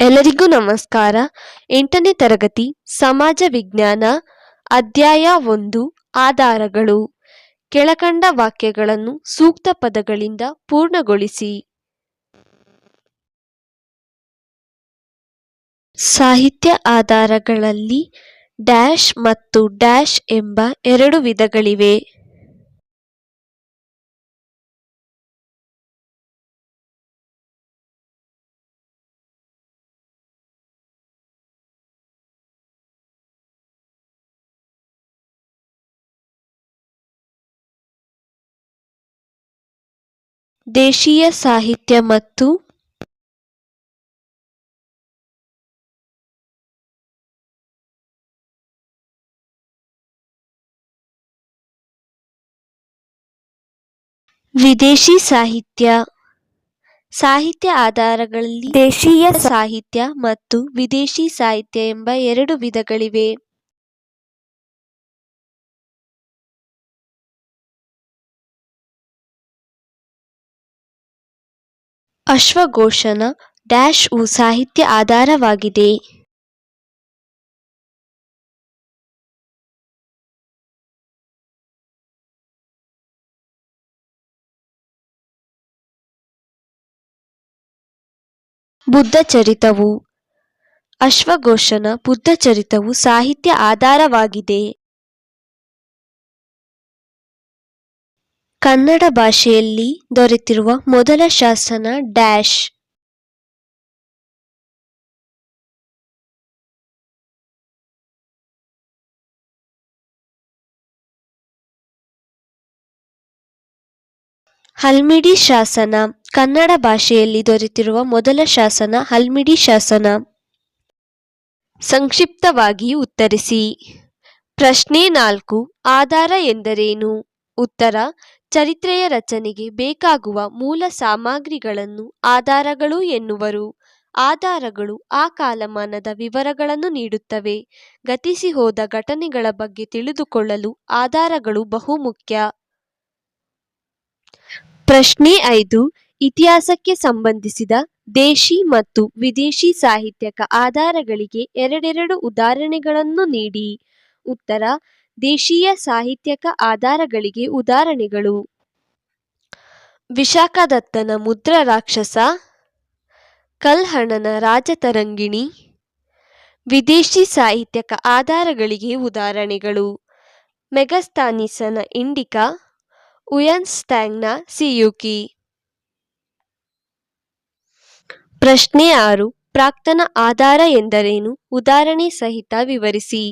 ಎಲ್ಲರಿಗೂ ನಮಸ್ಕಾರ. ಎಂಟನೇ ತರಗತಿ ಸಮಾಜ ವಿಜ್ಞಾನ ಅಧ್ಯಾಯ ಒಂದು ಆಧಾರಗಳು. ಕೆಳಕಂಡ ವಾಕ್ಯಗಳನ್ನು ಸೂಕ್ತ ಪದಗಳಿಂದ ಪೂರ್ಣಗೊಳಿಸಿ. ಸಾಹಿತ್ಯ ಆಧಾರಗಳಲ್ಲಿ ಡ್ಯಾಶ್ ಮತ್ತು ಡ್ಯಾಶ್ ಎಂಬ ಎರಡು ವಿಧಗಳಿವೆ. ದೇಶೀಯ ಸಾಹಿತ್ಯ ಮತ್ತು ವಿದೇಶಿ ಸಾಹಿತ್ಯ ಸಾಹಿತ್ಯ ಆಧಾರಗಳಲ್ಲಿ ದೇಶೀಯ ಸಾಹಿತ್ಯ ಮತ್ತು ವಿದೇಶಿ ಸಾಹಿತ್ಯ ಎಂಬ ಎರಡು ವಿಧಗಳಿವೆ. ಅಶ್ವಘೋಷನ ಡ್ಯಾಶ್ ವು ಸಾಹಿತ್ಯ ಆಧಾರವಾಗಿದೆ. ಬುದ್ಧ ಚರಿತವು. ಅಶ್ವಘೋಷನ ಬುದ್ಧಚರಿತವು ಸಾಹಿತ್ಯ ಆಧಾರವಾಗಿದೆ. ಕನ್ನಡ ಭಾಷೆಯಲ್ಲಿ ದೊರೆತಿರುವ ಮೊದಲ ಶಾಸನ ಡ್ಯಾಶ್. ಹಲ್ಮಿಡಿ ಶಾಸನ, ಕನ್ನಡ ಭಾಷೆಯಲ್ಲಿ ದೊರೆತಿರುವ ಮೊದಲ ಶಾಸನ ಹಲ್ಮಿಡಿ ಶಾಸನ. ಸಂಕ್ಷಿಪ್ತವಾಗಿ ಉತ್ತರಿಸಿ. ಪ್ರಶ್ನೆ ನಾಲ್ಕು, ಆಧಾರ ಎಂದರೇನು? ಉತ್ತರ ಚರಿತ್ರೆಯ ರಚನೆಗೆ ಬೇಕಾಗುವ ಮೂಲ ಸಾಮಗ್ರಿಗಳನ್ನು ಆಧಾರಗಳು ಎನ್ನುವರು. ಆಧಾರಗಳು ಆ ಕಾಲಮಾನದ ವಿವರಗಳನ್ನು ನೀಡುತ್ತವೆ. ಗತಿಸಿ ಹೋದ ಘಟನೆಗಳ ಬಗ್ಗೆ ತಿಳಿದುಕೊಳ್ಳಲು ಆಧಾರಗಳು ಬಹುಮುಖ್ಯ ಪ್ರಶ್ನೆ ಐದು. ಇತಿಹಾಸಕ್ಕೆ ಸಂಬಂಧಿಸಿದ ದೇಶಿ ಮತ್ತು ವಿದೇಶಿ ಸಾಹಿತ್ಯಕ ಆಧಾರಗಳಿಗೆ ಎರಡೆರಡು ಉದಾಹರಣೆಗಳನ್ನು ನೀಡಿ. ಉತ್ತರ. ದೇಶೀಯ ಸಾಹಿತ್ಯಕ ಆಧಾರಗಳಿಗೆ ಉದಾಹರಣೆಗಳು. ವಿಶಾಖದತ್ತನ ಮುದ್ರ ರಾಕ್ಷಸ, ಕಲ್ಹಣನ ರಾಜತರಂಗಿಣಿ, ವಿದೇಶಿ ಸಾಹಿತ್ಯಕ ಆಧಾರಗಳಿಗೆ ಉದಾಹರಣೆಗಳು. ಮೆಗಸ್ತಾನಿಸನ ಇಂಡಿಕಾ, ಉಯನ್ಸ್ಟ್ಯಾಂಗ್ನ ಸಿಯುಕಿ. ಪ್ರಶ್ನೆ ಆರು. ಪ್ರಾಕ್ತನ ಆಧಾರ ಎಂದರೇನು? ಉದಾಹರಣೆ ಸಹಿತ ವಿವರಿಸಿ.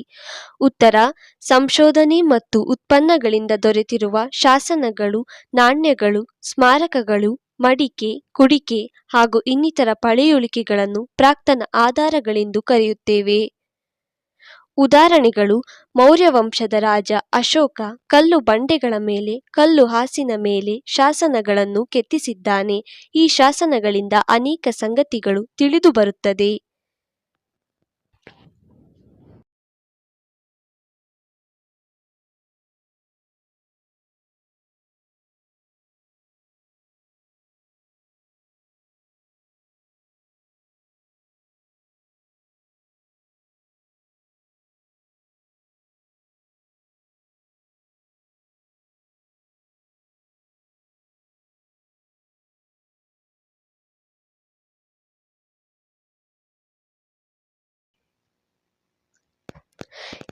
ಉತ್ತರ, ಸಂಶೋಧನೆ ಮತ್ತು ಉತ್ಪನ್ನಗಳಿಂದ ದೊರೆತಿರುವ ಶಾಸನಗಳು, ನಾಣ್ಯಗಳು, ಸ್ಮಾರಕಗಳು, ಮಡಿಕೆ, ಕುಡಿಕೆ ಹಾಗೂ ಇನ್ನಿತರ ಪಳೆಯುಳಿಕೆಗಳನ್ನು ಪ್ರಾಕ್ತನ ಆಧಾರಗಳೆಂದು ಕರೆಯುತ್ತೇವೆ. ಉದಾಹರಣೆಗಳು ಮೌರ್ಯ ವಂಶದ ರಾಜ ಅಶೋಕ ಕಲ್ಲು ಬಂಡೆಗಳ ಮೇಲೆ, ಕಲ್ಲು ಹಾಸಿನ ಮೇಲೆ ಶಾಸನಗಳನ್ನು ಕೆತ್ತಿಸಿದ್ದಾನೆ. ಈ ಶಾಸನಗಳಿಂದ ಅನೇಕ ಸಂಗತಿಗಳು ತಿಳಿದುಬರುತ್ತದೆ.